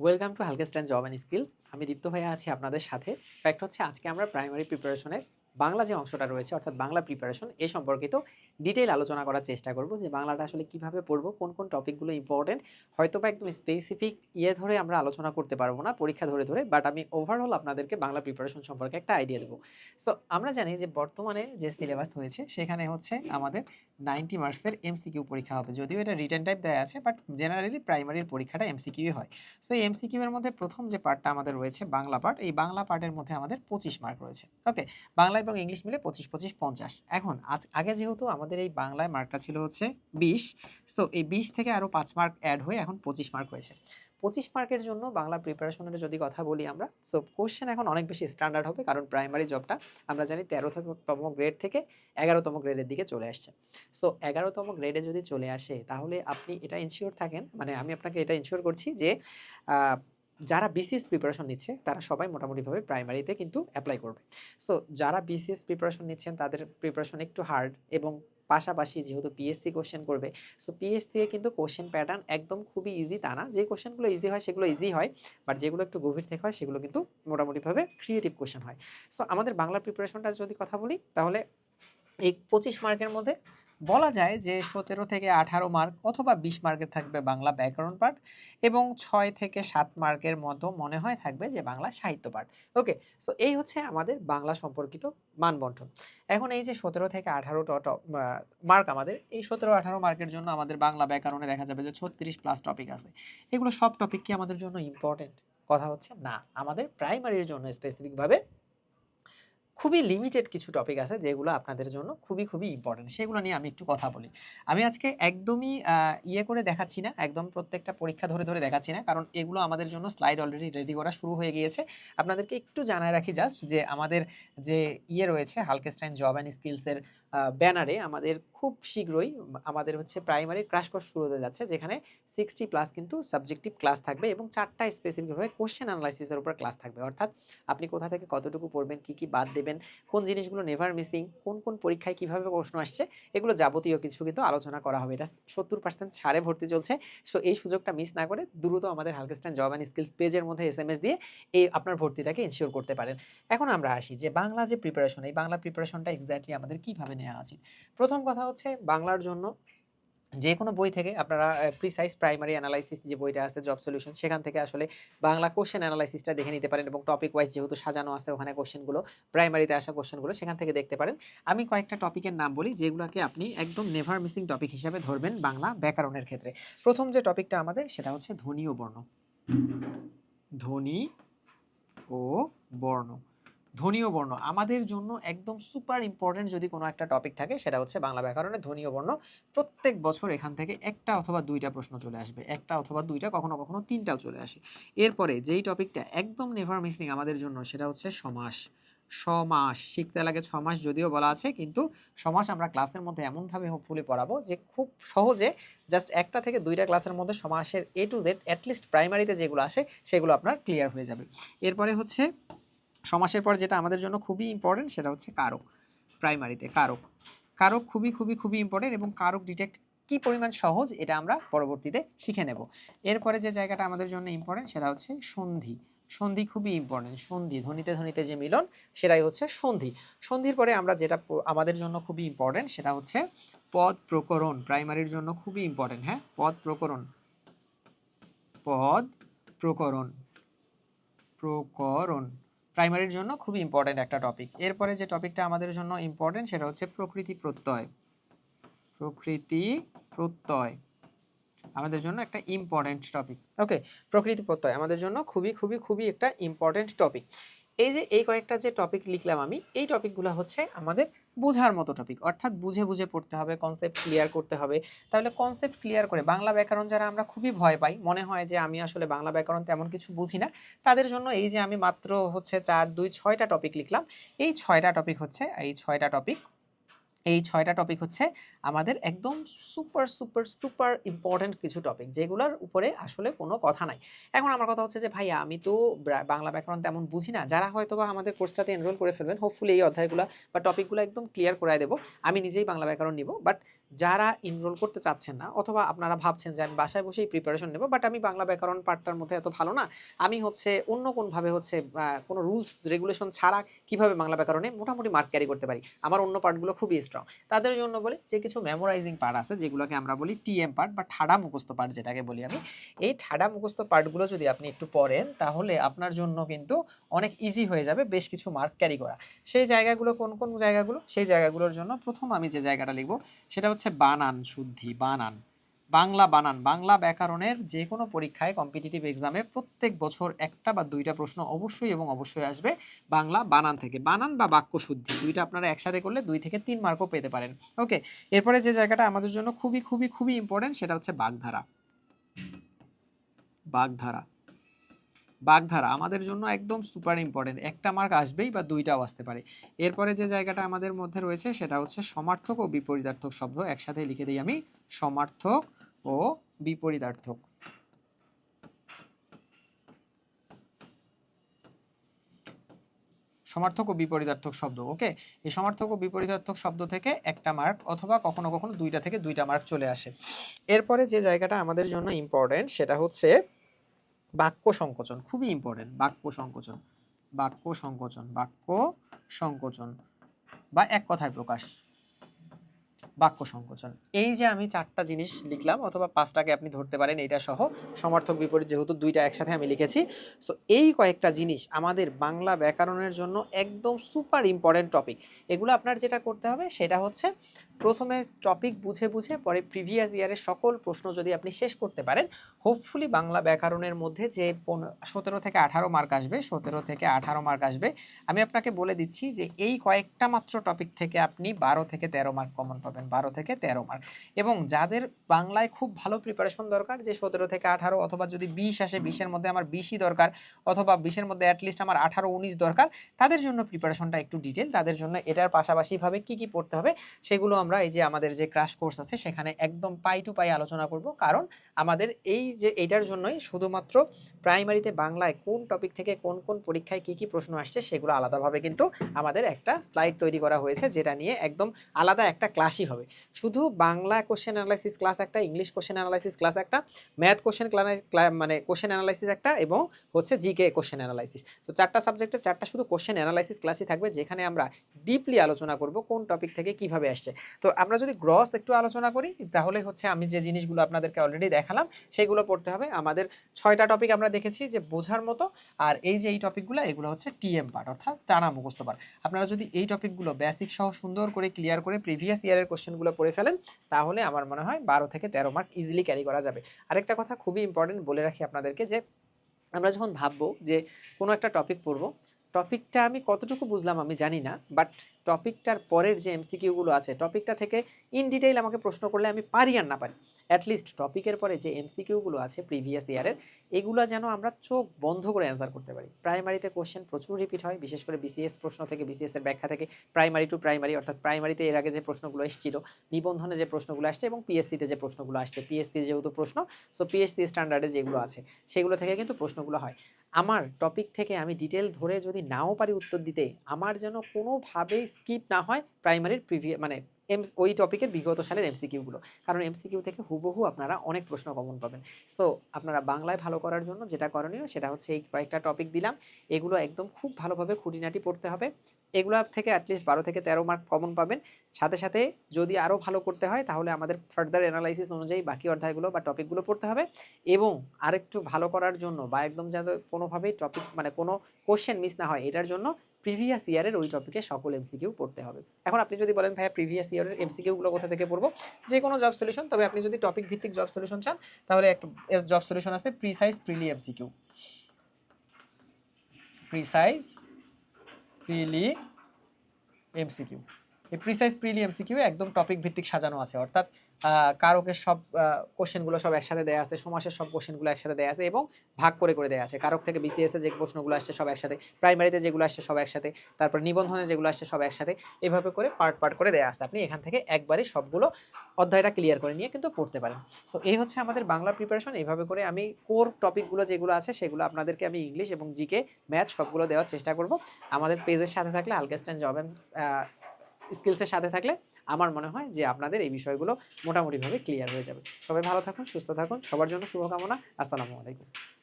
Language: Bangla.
ওয়েলকাম টু হালকেস্টান জব অ্যান্ড স্কিলস আমি দীপ্ত ভাইয়া আছি আপনাদের সাথে। ফ্যাক্ট হচ্ছে, আজকে আমরা প্রাইমারি প্রিপারেশনের বাংলা যে অংশটা রয়েছে, অর্থাৎ বাংলা প্রিপারেশন এ সম্পর্কিত ডিটেইল আলোচনা করার চেষ্টা করব যে বাংলাটা আসলে কীভাবে পড়ব, কোন কোন টপিকগুলো ইম্পর্টেন্ট হয়তো বা একদম স্পেসিফিক ইয়ে ধরে আমরা আলোচনা করতে পারব না, পরীক্ষা ধরে ধরে বাট আমি ওভারঅল আপনাদেরকে বাংলা প্রিপারেশন সম্পর্কে একটা আইডিয়া দেবো। সো আমরা জানি যে বর্তমানে যে সিলেবাস হয়েছে, সেখানে হচ্ছে আমাদের নাইনটি মার্কসের এমসিকিউ পরীক্ষা হবে। যদিও এটা রিটার্ন টাইপ দেওয়া আছে বাট জেনারেলি প্রাইমারির পরীক্ষাটা এমসিকিউ হয়। সো এই এমসিকিউ এর মধ্যে প্রথম যে পার্টটা আমাদের রয়েছে বাংলা পার্ট এই বাংলা পার্টের মধ্যে আমাদের পঁচিশ মার্ক রয়েছে। ওকে বাংলা এবং ইংলিশ মিলে পঁচিশ পঁচিশ, পঞ্চাশ। এখন, আজ, আগে যেহেতু আমাদের এই বাংলায় মার্কটা ছিল হচ্ছে বিশ সো এই বিশ থেকে আরও পাঁচ মার্ক অ্যাড হয়ে এখন পঁচিশ মার্ক হয়েছে। পঁচিশ মার্কের জন্য বাংলা প্রিপারেশনের যদি কথা বলি আমরা সো কোশ্চেন এখন অনেক বেশি স্ট্যান্ডার্ড হবে, কারণ প্রাইমারি জবটা আমরা জানি তেরোতম গ্রেড থেকে এগারোতম গ্রেডের দিকে চলে আসছে। সো এগারোতম গ্রেডে যদি চলে আসে, তাহলে আপনি এটা ইনশিওর থাকেন মানে আমি আপনাকে এটা ইনশিওর করছি যে যারা বিসিএস প্রিপারেশন নিচ্ছে, তারা সবাই মোটামুটিভাবে প্রাইমারিতে কিন্তু অ্যাপ্লাই করবে। সো যারা বিসিএস প্রিপারেশন নিচ্ছেন, তাদের প্রিপারেশন একটু হার্ড এবং পাশাপাশি যেহেতু পিএসসি কোশ্চেন করবে সো পিএসসি থেকে কিন্তু কোশ্চেন প্যাটার্ন একদম খুবই ইজি তা না। যে কোশ্চেনগুলো ইজি হয়, সেগুলো ইজি হয় বাট যেগুলো একটু গভীর থেকে হয়, সেগুলো কিন্তু মোটামুটিভাবে ক্রিয়েটিভ কোশ্চেন হয়। সো আমাদের বাংলা প্রিপারেশনটা যদি কথা বলি, তাহলে এই পঁচিশ মার্কের মধ্যে বলা যায় যে সতেরো থেকে আঠারো মার্ক অথবা বিশ মার্কের থাকবে বাংলা ব্যাকরণ পাঠ এবং ছয় থেকে সাত মার্কের মতো মনে হয় থাকবে যে বাংলা সাহিত্য পাঠ। ওকে সো এই হচ্ছে আমাদের বাংলা সম্পর্কিত মানবন্ঠন। এখন এই যে সতেরো থেকে আঠারো মার্ক আমাদের, এই সতেরো আঠারো মার্কের জন্য আমাদের বাংলা ব্যাকরণে দেখা যাবে যে ছত্রিশ প্লাস টপিক আছে। এগুলো সব টপিক কি আমাদের জন্য ইম্পর্টেন্ট কথা হচ্ছে না, আমাদের প্রাইমারির জন্য স্পেসিফিকভাবে খুবই লিমিটেড কিছু টপিক আছে যেগুলো আপনাদের জন্য খুবই খুবই ইম্পর্টেন্ট সেগুলো নিয়ে আমি একটু কথা বলি। আমি আজকে একদমই ইয়ে করে দেখাচ্ছি না, একদম প্রত্যেকটা পরীক্ষা ধরে ধরে দেখাচ্ছি না, কারণ এগুলো আমাদের জন্য স্লাইড অলরেডি রেডি করা শুরু হয়ে গিয়েছে। আপনাদেরকে একটু জানায় রাখি জাস্ট যে আমাদের যে ইয়ে রয়েছে হালকেস্টাইন জব অ্যান্ড স্কিলসের ব্যানারে আমাদের খুব শীঘ্রই আমাদের হচ্ছে প্রাইমারি ক্রাশ কোর্স শুরু হতে যাচ্ছে, যেখানে সিক্সটি প্লাস কিন্তু সাবজেক্টিভ ক্লাস থাকবে এবং চারটা স্পেসিফিকভাবে কোশ্চেন অ্যানালাইসিসের উপর ক্লাস থাকবে। অর্থাৎ আপনি কোথা থেকে কতটুকু পড়বেন, কি কি বাদ দেবেন, কোন জিনিসগুলো নেভার মিসিং কোন কোন পরীক্ষায় কীভাবে প্রশ্ন আসছে, এগুলো যাবতীয় কিছু কিন্তু আলোচনা করা হবে। এটা সত্তর পার্সেন্ট ছাড়ে ভর্তি চলছে। সো এই সুযোগটা মিস না করে দ্রুত আমাদের হালকেস্টান জব অ্যান্ড স্কিলস পেজের মধ্যে এস এম এস দিয়ে এই আপনার ভর্তিটাকে ইনশিওর করতে পারেন। এখন আমরা আসি যে বাংলা যে প্রিপারেশন এই বাংলা প্রিপারেশনটা এক্স্যাক্টলি আমাদের কীভাবে নেওয়া উচিত। প্রথম কথা হচ্ছে বাংলার জন্য যে কোনো বই থেকে আপনারা প্রিসাইজ প্রাইমারি অ্যানালাইসিস যে বইটা আছে জব সলিউশন সেখান থেকে আসলে বাংলা কোশ্চেন অ্যানালাইসিসটা দেখে নিতে পারেন এবং টপিক ওয়াইজ যেহেতু সাজানো আছে ওখানে কোশ্চেনগুলো প্রাইমারিতে আসা কোশ্চেনগুলো সেখান থেকে দেখতে পারেন। আমি কয়েকটা টপিকের নাম বলি যেগুলোকে আপনি একদম নেভার মিসিং টপিক হিসাবে ধরবেন বাংলা ব্যাকরণের ক্ষেত্রে। প্রথম যে টপিকটা আমাদের, সেটা হচ্ছে ধ্বনি ও বর্ণ। ধ্বনি ও বর্ণ। ধ্বনি ও বর্ণ। আমাদের জন্য একদম সুপার ইম্পর্টেন্ট যদি কোনো একটা টপিক থাকে, সেটা হচ্ছে বাংলা ব্যাকরণে ধ্বনি ও বর্ণ। প্রত্যেক বছর এখান থেকে একটা অথবা দুইটা প্রশ্ন চলে আসবে। একটা অথবা দুইটা, কখনো কখনো তিনটাও চলে আসে। এরপরে যেই টপিকটা একদম নেভার মিসিং আমাদের জন্য, সেটা হচ্ছে সমাস। সমাস, শিখতে লাগে ছমাস যদিও বলা আছে, কিন্তু সমাস আমরা ক্লাসের মধ্যে এমনভাবে হোপফুলি পড়াবো যে খুব সহজে জাস্ট একটা থেকে দুইটা ক্লাসের মধ্যে সমাসের এ টু জেড অ্যাটলিস্ট প্রাইমারিতে যেগুলো আসে, সেগুলো আপনার ক্লিয়ার হয়ে যাবে। এরপরে হচ্ছে সমাসের পর যেটা আমাদের জন্য খুবই ইম্পর্টেন্ট সেটা হচ্ছে কারক প্রাইমারিতে কারক। কারক খুবই খুবই খুবই ইম্পর্টেন্ট এবং কারক ডিটেক্ট কি পরিমাণ সহজ এটা আমরা পরবর্তীতে শিখে নেব। এরপরে যে জায়গাটা আমাদের জন্য ইম্পর্টেন্ট সেটা হচ্ছে সন্ধি। সন্ধি খুবই ইম্পর্টেন্ট সন্ধি, ধ্বনিতে ধ্বনিতে যে মিলন সেটাই হচ্ছে সন্ধি। সন্ধির পরে আমরা যেটা আমাদের জন্য খুবই ইম্পর্টেন্ট সেটা হচ্ছে পদ প্রকরণ প্রাইমারির জন্য খুবই ইম্পর্টেন্ট হ্যাঁ? পদ প্রকরণ। পদ প্রকরণ। প্রকরণ। প্রাইমারির জন্য খুবই ইম্পর্টেন্ট একটা টপিক এরপরে যে টপিকটা আমাদের জন্য ইম্পর্টেন্ট সেটা হচ্ছে প্রকৃতি প্রত্যয়। প্রকৃতি প্রত্যয়। আমাদের জন্য একটা ইম্পর্টেন্ট টপিক ওকে প্রকৃতি প্রত্যয় আমাদের জন্য খুবই খুবই খুবই একটা ইম্পর্টেন্ট টপিক এই যে, এই কয়েকটা যে টপিক লিখলাম আমি, এই টপিকগুলো হচ্ছে আমাদের বোঝার মতো টপিক অর্থাৎ বুঝে বুঝে পড়তে হবে কনসেপ্ট ক্লিয়ার করতে হবে। তাহলে কনসেপ্ট ক্লিয়ার করে বাংলা ব্যাকরণ যারা আমরা খুবই ভয় পাই, মনে হয় যে আমি আসলে বাংলা ব্যাকরণ তেমন কিছু বুঝি না, তাদের জন্য এই যে আমি মাত্র হচ্ছে চার, দুই, ছয়টা টপিক লিখলাম, এই ছয়টা টপিক হচ্ছে, এই ছয়টা টপিক এই ছয়টা টপিক হচ্ছে আমাদের একদম সুপার সুপার সুপার ইম্পর্ট্যান্ট কিছু টপিক যেগুলোর উপরে আসলে কোনো কথা নাই। এখন আমার কথা হচ্ছে যে ভাই আমি তো বাংলা ব্যাকরণ তেমন বুঝি না। যারা হয়তো বা আমাদের কোর্সটাতে এনরোল করে ফেলবেন হোপফুলি এই অধ্যায়গুলো বা টপিকগুলো একদম ক্লিয়ার করে দেবো। আমি নিজেই বাংলা ব্যাকরণ নিব বাট যারা এনরোল করতে চাচ্ছেন না, অথবা আপনারা ভাবছেন যে, আমি বাসায় বসেই প্রিপারেশন নেব বাট আমি বাংলা ব্যাকরণ পার্টটার মধ্যে এত ভালো না, আমি হচ্ছে অন্য কোনভাবে হচ্ছে কোনো রুলস রেগুলেশন ছাড়া কীভাবে বাংলা ব্যাকরণে মোটামুটি মার্ক ক্যারি করতে পারি? আমার অন্য পার্টগুলো খুবই স্ট্রং তাদের জন্য বলি যে কিছু মেমোরাইজিং পার্ট আছে, যেগুলোকে আমরা বলি টিএম পার্ট বা ঠাডা মুখস্থ পার্ট যেটাকে বলি আমি। এই ঠাডা মুখস্থ পার্টগুলো যদি আপনি একটু পড়েন, তাহলে আপনার জন্য কিন্তু অনেক ইজি হয়ে যাবে বেশ কিছু মার্ক ক্যারি করা। সেই জায়গাগুলো কোন কোন জায়গাগুলো? সেই জায়গাগুলোর জন্য প্রথম আমি যে জায়গাটা লিখব, সেটা হচ্ছে বানান শুদ্ধি, বানান। বাংলা বানান। বাংলা ব্যাকরণের যে কোনো পরীক্ষায় কম্পিটিটিভ এক্সামে প্রত্যেক বছর একটা বা দুইটা প্রশ্ন অবশ্যই এবং অবশ্যই আসবে বাংলা বানান থেকে। বানান বা বাক্য শুদ্ধি, দুইটা আপনারা একসাথে করলে দুই থেকে তিন মার্কও পেতে পারেন। ওকে এরপরে যে জায়গাটা আমাদের জন্য খুবই খুবই খুবই ইম্পর্টেন্ট সেটা হচ্ছে বাগধারা। বাগধারা। বাগধারা আমাদের জন্য একদম সুপার ইম্পর্টেন্ট একটা মার্ক আসবেই বা দুইটাও আসতে পারে। এরপরে যে জায়গাটা আমাদের মধ্যে রয়েছে সেটা হচ্ছে সমার্থক ও বিপরীতার্থক শব্দ। একসাথে লিখে দিই আমি, সমার্থক ও বিপরীতার্থক। সমার্থক ও বিপরীতার্থক শব্দ, ওকে? এই সমার্থক ও বিপরীতার্থক শব্দ থেকে একটা মার্ক অথবা কখনো কখনো দুইটা থেকে দুইটা মার্ক চলে আসে। এরপরে যে জায়গাটা আমাদের জন্য ইম্পর্টেন্ট সেটা হচ্ছে বাক্য সংকোচন, খুবই ইম্পর্টেন্ট বাক্য সংকোচন বাক্য সংকোচন বাক্য সংকোচন, বা এক কথায় প্রকাশ। বাক্য সংকোচন। এই যে আমি চারটা জিনিস লিখলাম অথবা পাঁচটাকে আপনি ধরতে পারেন এটা সহ, সমর্থক বিপরীত যেহেতু দুইটা একসাথে আমি লিখেছি। সো এই কয়েকটা জিনিস আমাদের বাংলা ব্যাকরণের জন্য একদম সুপার ইম্পর্টেন্ট টপিক এগুলো আপনার যেটা করতে হবে সেটা হচ্ছে, প্রথমে টপিক বুঝে বুঝে পরে প্রিভিয়াস ইয়ারের সকল প্রশ্ন যদি আপনি শেষ করতে পারেন হোপফুলি বাংলা ব্যাকরণের মধ্যে যে সতেরো থেকে আঠারো মার্ক আসবে, সতেরো থেকে আঠারো মার্ক আসবে, আমি আপনাকে বলে দিচ্ছি যে এই কয়েকটা মাত্র টপিক থেকে আপনি বারো থেকে তেরো মার্ক কমন পাবেন। বারো থেকে তেরো মার্ক এবং যাদের বাংলায় খুব ভালো প্রিপারেশন দরকার যে সতেরো থেকে আঠারো অথবা যদি বিশ আসে বিশের মধ্যে আমার বিশই দরকার অথবা বিশের মধ্যে অ্যাটলিস্ট আমার আঠারো উনিশ দরকার তাদের জন্য প্রিপারেশনটা একটু ডিটেল তাদের জন্য এটার পাশাপাশিভাবে কি কি পড়তে হবে সেগুলো আমরা এই যে আমাদের যে ক্রাশ কোর্স আছে সেখানে একদম পাই টু পাই আলোচনা করব। কারণ আমাদের এই যে এইটার জন্যই শুধুমাত্র প্রাইমারিতে বাংলায় কোন টপিক থেকে কোন কোন পরীক্ষায় কি কি প্রশ্ন আসছে সেগুলো আলাদাভাবে কিন্তু আমাদের একটা স্লাইড তৈরি করা হয়েছে যেটা নিয়ে একদম আলাদা একটা ক্লাসই হবে। শুধু বাংলা কোশ্চেন অ্যানালাইসিস ক্লাস একটা ইংলিশ কোশ্চেন অ্যানালাইসিস ক্লাস একটা ম্যাথ কোশ্চেন মানে কোশ্চেন অ্যানালাইসিস একটা এবং হচ্ছে জিকে কোশ্চেন অ্যানালাইসিস তো চারটা সাবজেক্টে চারটা শুধু কোশ্চেন অ্যানালাইসিস ক্লাসই থাকবে যেখানে আমরা ডিপলি আলোচনা করব কোন টপিক থেকে কীভাবে আসছে। তো আমরা যদি গ্রস একটু আলোচনা করি, তাহলে হচ্ছে আমি যে জিনিসগুলো আপনাদেরকে অলরেডি দেখালাম, সেগুলো পড়তে হবে। আমাদের ছয়টা টপিক আমরা দেখেছি যে বোঝার মতো, আর এই যে এই টপিকগুলো এগুলো হচ্ছে টিএম পার্ট অর্থাৎ টানা মুখস্থ পার্ট আপনারা যদি এই টপিকগুলো বেসিক সহ সুন্দর করে ক্লিয়ার করে প্রিভিয়াস ইয়ারের কোশ্চেনগুলো পড়ে ফেলেন, তাহলে আমার মনে হয় বারো থেকে তেরো মার্ক ইজিলি ক্যারি করা যাবে। আরেকটা কথা খুবই ইম্পর্টেন্ট বলে রাখি আপনাদেরকে যে, আমরা যখন ভাববো যে কোনো একটা টপিক পড়ব টপিকটা আমি কতটুকু বুঝলাম আমি জানি না বাট টপিকটার পরের যে এমসিকিউগুলো আছে, টপিকটা থেকে ইন ডিটেইল আমাকে প্রশ্ন করলে আমি পারি আর না পারি। অ্যাটলিস্ট টপিকের পরে যে এমসিকিউগুলো আছে প্রিভিয়াস ইয়ারের এগুলো যেন আমরা চোখ বন্ধ করে অ্যান্সার করতে পারি। প্রাইমারিতে কোশ্চেন প্রচুর রিপিট হয়, বিশেষ করে বিসিএস প্রশ্ন থেকে বিসিএসের ব্যাখ্যা থেকে প্রাইমারি টু প্রাইমারি অর্থাৎ প্রাইমারিতে এর আগে যে প্রশ্নগুলো এসেছিল, নিবন্ধনে যে প্রশ্নগুলো আসছে এবং পিএসসিতে যে প্রশ্নগুলো আসছে। পিএসসি যেহেতু প্রশ্ন সো পিএসসি স্ট্যান্ডার্ডে যেগুলো আছে, সেগুলো থেকে কিন্তু প্রশ্নগুলো হয়। আমার টপিক থেকে আমি ডিটেল ধরে যদি নাও পারি উত্তর দিতে, আমার যেন কোনোভাবেই স্কিপ না হয় প্রাইমারির প্রিভিয়াস মানে এম ওই টপিকের বিগত সালের এমসিকিউগুলো কারণ এমসিকিউ থেকে হুবহু আপনারা অনেক প্রশ্ন কমন পাবেন। সো আপনারা বাংলায় ভালো করার জন্য যেটা করণীয় সেটা হচ্ছে এই কয়েকটা টপিক দিলাম। এগুলো একদম খুব ভালোভাবে খুঁটিনাটি পড়তে হবে। এগুলো থেকে অ্যাটলিস্ট বারো থেকে তেরো মার্ক কমন পাবেন। সাথে সাথে যদি আরও ভালো করতে হয় তাহলে আমাদের ফার্দার অ্যানালাইসিস অনুযায়ী বাকি অধ্যায়গুলো বা টপিকগুলো পড়তে হবে। এবং আরেকটু ভালো করার জন্য বা একদম যাতে কোনোভাবেই টপিক মানে কোনো কোশ্চেন মিস না হয়, এটার জন্য প্রিভিয়াস ইয়ারের ওই টপিকে সকল এমসিকিউ পড়তে হবে। এখন আপনি যদি বলেন, ভাইয়া প্রিভিয়াস ইয়ারের এমসিকিউগুলো কোথা থেকে পড়ব? যে কোনো জব সলিউশন তবে আপনি যদি টপিক ভিত্তিক জব সলিউশন চান, তাহলে একটা জব সলিউশন আছে precise prelim MCQ precise prelim MCQ এই প্রিসাইজ প্রিলি এমসিকিউ একদম টপিক ভিত্তিক সাজানো আছে। অর্থাৎ আহ, কারকের সব কোশ্চেনগুলো সব একসাথে দেওয়া আছে সমাসের সব কোশ্চেনগুলো একসাথে দেওয়া আছে এবং ভাগ করে করে দেওয়া আছে। কারক থেকে বিসিএস যে প্রশ্নগুলো আসছে সব একসাথে প্রাইমারিতে যেগুলো আসছে সব একসাথে তারপর নিবন্ধনে যেগুলো আসছে সব একসাথে এভাবে করে পার্ট পার্ট করে দেওয়া আছে। আপনি এখান থেকে একবারে সবগুলো অধ্যায়টা ক্লিয়ার করে নিয়ে কিন্তু পড়তে পারেন। সো এই হচ্ছে আমাদের বাংলা প্রিপারেশন এইভাবে করে আমি কোর টপিকগুলো যেগুলো আছে সেগুলো আপনাদেরকে আমি ইংলিশ এবং জিকে ম্যাথ সবগুলো দেওয়ার চেষ্টা করব। আমাদের পেজের সাথে থাকলে আলকেস্টান জব অ্যান্ড স্কিলসের সাথে থাকলে আমার মনে হয় যে আপনাদের এই বিষয়গুলো মোটামুটিভাবে ক্লিয়ার হয়ে যাবে। সবাই ভালো থাকুন, সুস্থ থাকুন, সবার জন্য শুভকামনা। আসসালামু আলাইকুম।